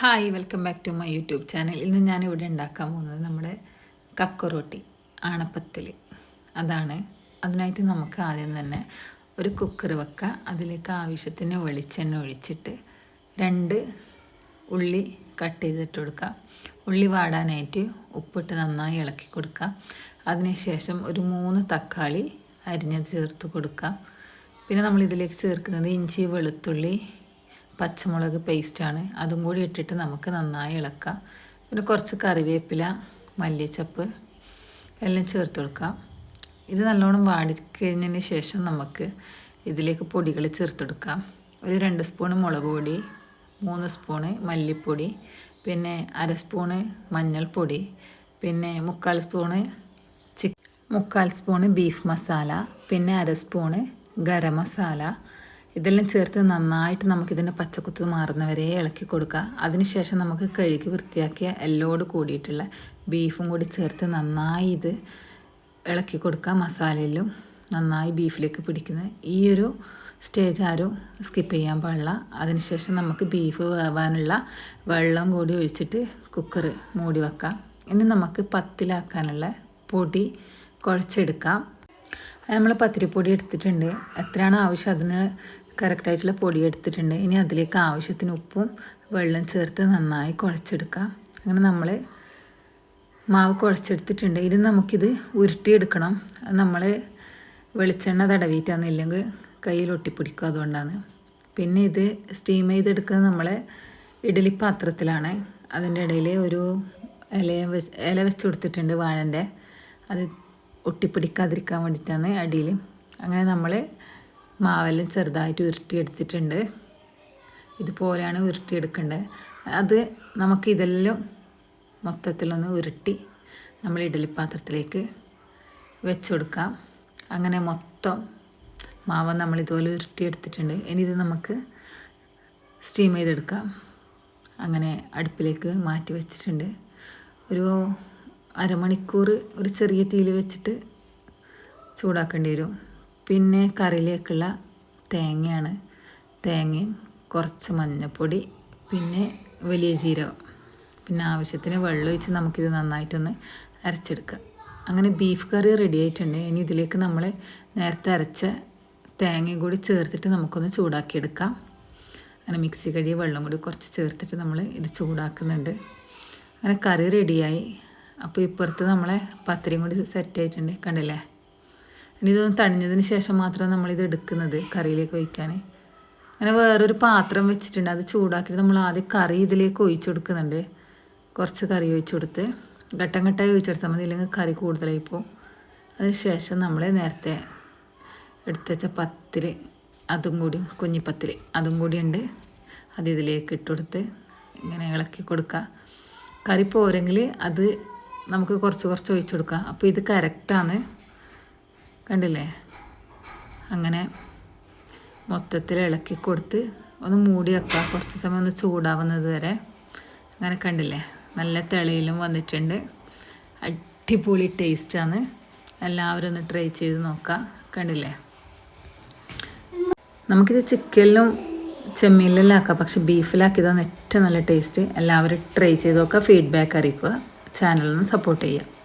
Hi welcome back to my YouTube channel ഇന്ന് ഞാൻ ഇവിടെ ഉണ്ടാക്കാൻ പോകുന്നത് നമ്മുടെ കക്കറോട്ടി ആണപ്പത്തിൽ അതാണ്. അതിനായിട്ട് നമുക്ക് ആദ്യം തന്നെ ഒരു കുക്കർ വെക്കുക അതിലേക്ക് ആവശ്യത്തിന് വെളിച്ചെണ്ണ ഒഴിച്ചിട്ട് രണ്ട് ഉള്ളി കട്ട് ചെയ്തിട്ട് കൊടുക്കുക ഉള്ളി വാടാനായിട്ട് ഉപ്പിട്ട് നന്നായി ഇളക്കി കൊടുക്കുക അതിനുശേഷം ഒരു മൂന്ന് തക്കാളി അരിഞ്ഞ് ചേർത്ത് കൊടുക്കുക പിന്നെ നമ്മൾ ഇതിലേക്ക് ചേർക്കുന്നത് ഇഞ്ചി വെളുത്തുള്ളി പച്ചമുളക് പേസ്റ്റാണ്. അതും കൂടി ഇട്ടിട്ട് നമുക്ക് നന്നായി ഇളക്കാം. പിന്നെ കുറച്ച് കറിവേപ്പില മല്ലിച്ചപ്പ് എല്ലാം ചേർത്ത് കൊടുക്കാം. ഇത് നല്ലോണം വാടിക്കഴിഞ്ഞതിന് ശേഷം നമുക്ക് ഇതിലേക്ക് പൊടികൾ ചേർത്തെടുക്കാം. ഒരു രണ്ട് സ്പൂണ് മുളക് പൊടി മൂന്ന് സ്പൂണ് മല്ലിപ്പൊടി പിന്നെ അര സ്പൂണ് മഞ്ഞൾപ്പൊടി പിന്നെ മുക്കാൽ സ്പൂണ് ചിക്ക് മുക്കാൽ സ്പൂണ് ബീഫ് മസാല പിന്നെ അര സ്പൂണ് ഗരം മസാല ഇതെല്ലാം ചേർത്ത് നന്നായിട്ട് നമുക്കിതിന്റെ പച്ചക്കുത്ത് മാറുന്നവരെ ഇളക്കി കൊടുക്കുക. അതിനുശേഷം നമുക്ക് കഴുകി വൃത്തിയാക്കിയ എല്ലോട് കൂടിയിട്ടുള്ള ബീഫും കൂടി ചേർത്ത് നന്നായി ഇത് ഇളക്കി കൊടുക്കുക മസാലയിലും. നന്നായി ബീഫിലേക്ക് പിടിക്കുന്നത് ഈ ഒരു സ്റ്റേജ് ആരും സ്കിപ്പ് ചെയ്യാൻ പാടില്ല. അതിനുശേഷം നമുക്ക് ബീഫ് വേവാനുള്ള വെള്ളം കൂടി ഒഴിച്ചിട്ട് കുക്കർ മൂടി വെക്കാം. ഇനി നമുക്ക് പത്തിലാക്കാനുള്ള പൊടി കുഴച്ചെടുക്കാം നമ്മൾ പത്തിരിപ്പൊടി എടുത്തിട്ടുണ്ട്. എത്രയാണ് ആവശ്യം അതിന് കറക്റ്റായിട്ടുള്ള പൊടി എടുത്തിട്ടുണ്ട്. ഇനി അതിലേക്ക് ആവശ്യത്തിന് ഉപ്പും വെള്ളം ചേർത്ത് നന്നായി കുഴച്ചെടുക്കുക അങ്ങനെ നമ്മൾ മാവ് കുഴച്ചെടുത്തിട്ടുണ്ട്. ഇനി നമുക്കിത് ഉരുട്ടിയെടുക്കണം. നമ്മൾ വെളിച്ചെണ്ണ തടവിയിട്ടാന്നില്ലെങ്കിൽ കയ്യിൽ ഒട്ടിപ്പിടിക്കും അതുകൊണ്ടാണ്. പിന്നെ ഇത് സ്റ്റീം ചെയ്തെടുക്കുന്നത് നമ്മൾ ഇഡലി പാത്രത്തിലാണ്. അതിന്റെ ഇടയിൽ ഒരു ഇല വെച്ച് ഇല വെച്ച് കൊടുത്തിട്ടുണ്ട് വാഴന്റെ. അത് ഒട്ടിപ്പിടിക്കാതിരിക്കാൻ വേണ്ടിയിട്ടാണ് അടിയിൽ. അങ്ങനെ നമ്മൾ മാവെല്ലാം ചെറുതായിട്ട് ഉരുട്ടിയെടുത്തിട്ടുണ്ട്. ഇതുപോലെയാണ് ഉരുട്ടിയെടുക്കേണ്ടത് അത് നമുക്ക് ഇതെല്ലാം മൊത്തത്തിലൊന്ന് ഉരുട്ടി നമ്മൾ ഇഡലിപ്പാത്രത്തിലേക്ക് വെച്ച് കൊടുക്കാം അങ്ങനെ മൊത്തം മാവ് നമ്മൾ ഇതുപോലെ ഉരുട്ടിയെടുത്തിട്ടുണ്ട്. ഇനി ഇത് നമുക്ക് സ്റ്റീം ചെയ്തെടുക്കാം. അങ്ങനെ അടുപ്പിലേക്ക് മാറ്റി വെച്ചിട്ടുണ്ട്. ഒരു അരമണിക്കൂർ ഒരു ചെറിയ തീയിൽ വെച്ചിട്ട് ചൂടാക്കേണ്ടി വരും. പിന്നെ കറിയിലേക്കുള്ള തേങ്ങയാണ്. തേങ്ങയും കുറച്ച് മഞ്ഞൾപ്പൊടി പിന്നെ വലിയ ജീരകം. പിന്നെ ആവശ്യത്തിന് വെള്ളം ഒഴിച്ച് നമുക്കിത് നന്നായിട്ടൊന്ന് അരച്ചെടുക്കുക. അങ്ങനെ ബീഫ് കറി റെഡി ആയിട്ടുണ്ട്. ഇനി ഇതിലേക്ക് നമ്മൾ നേരത്തെ അരച്ച തേങ്ങയും കൂടി ചേർത്തിട്ട് നമുക്കൊന്ന് ചൂടാക്കിയെടുക്കാം. അങ്ങനെ മിക്സി കഴിയ വെള്ളം കൂടി കുറച്ച് ചേർത്തിട്ട് നമ്മൾ ഇത് ചൂടാക്കുന്നുണ്ട്. അങ്ങനെ കറി റെഡിയായി അപ്പോൾ ഇപ്പുറത്ത് നമ്മളെ പത്തിരിയും കൂടി സെറ്റ് ആയിട്ടുണ്ട്. കണ്ടില്ലേ? ഇനി ഇതൊന്ന് തണിഞ്ഞതിന് ശേഷം മാത്രം നമ്മളിത് എടുക്കുന്നത് കറിയിലേക്ക് ഒഴിക്കാൻ അങ്ങനെ വേറൊരു പാത്രം വെച്ചിട്ടുണ്ട്. അത് ചൂടാക്കിയിട്ട് നമ്മൾ ആദ്യം കറി ഇതിലേക്ക് ഒഴിച്ചു കൊടുക്കുന്നുണ്ട്. കുറച്ച് കറി ഒഴിച്ചു കൊടുത്ത് ഘട്ടം ഘട്ടമായി ഒഴിച്ചെടുത്താൽ മതി. ഇല്ലെങ്കിൽ കറി കൂടുതലായി പോകും. അതിന് ശേഷം നമ്മൾ നേരത്തെ എടുത്തുവെച്ച പത്തിൽ അതും കൂടി കുഞ്ഞിപ്പത്തിൽ അതും കൂടി ഉണ്ട്. അത് ഇതിലേക്ക് ഇട്ടുകൊടുത്ത് ഇങ്ങനെ ഇളക്കി കൊടുക്കുക. കറി പോരെങ്കിൽ അത് നമുക്ക് കുറച്ച് കുറച്ച് ഒഴിച്ചു കൊടുക്കാം. അപ്പോൾ ഇത് കറക്റ്റാണ് കണ്ടില്ലേ? അങ്ങനെ മൊത്തത്തിൽ ഇളക്കി കൊടുത്ത് ഒന്ന് മൂടി വെക്കുക കുറച്ച് സമയം ഒന്ന് ചൂടാവുന്നത് വരെ. അങ്ങനെ കണ്ടില്ലേ? നല്ല തെളിയിലും വന്നിട്ടുണ്ട്. അടിപൊളി ടേസ്റ്റാണ് എല്ലാവരും ഒന്ന് ട്രൈ ചെയ്ത് നോക്കാം. കണ്ടില്ലേ? നമുക്കിത് ചിക്കനിലും ചെമ്മീനിലെല്ലാം ആക്കാം പക്ഷെ ബീഫിലാക്കിയതാണ് ഏറ്റവും നല്ല ടേസ്റ്റ് എല്ലാവരും ട്രൈ ചെയ്ത് നോക്കുക ഫീഡ്ബാക്ക് അറിയിക്കുക. ചാനലൊന്ന് സപ്പോർട്ട് ചെയ്യുക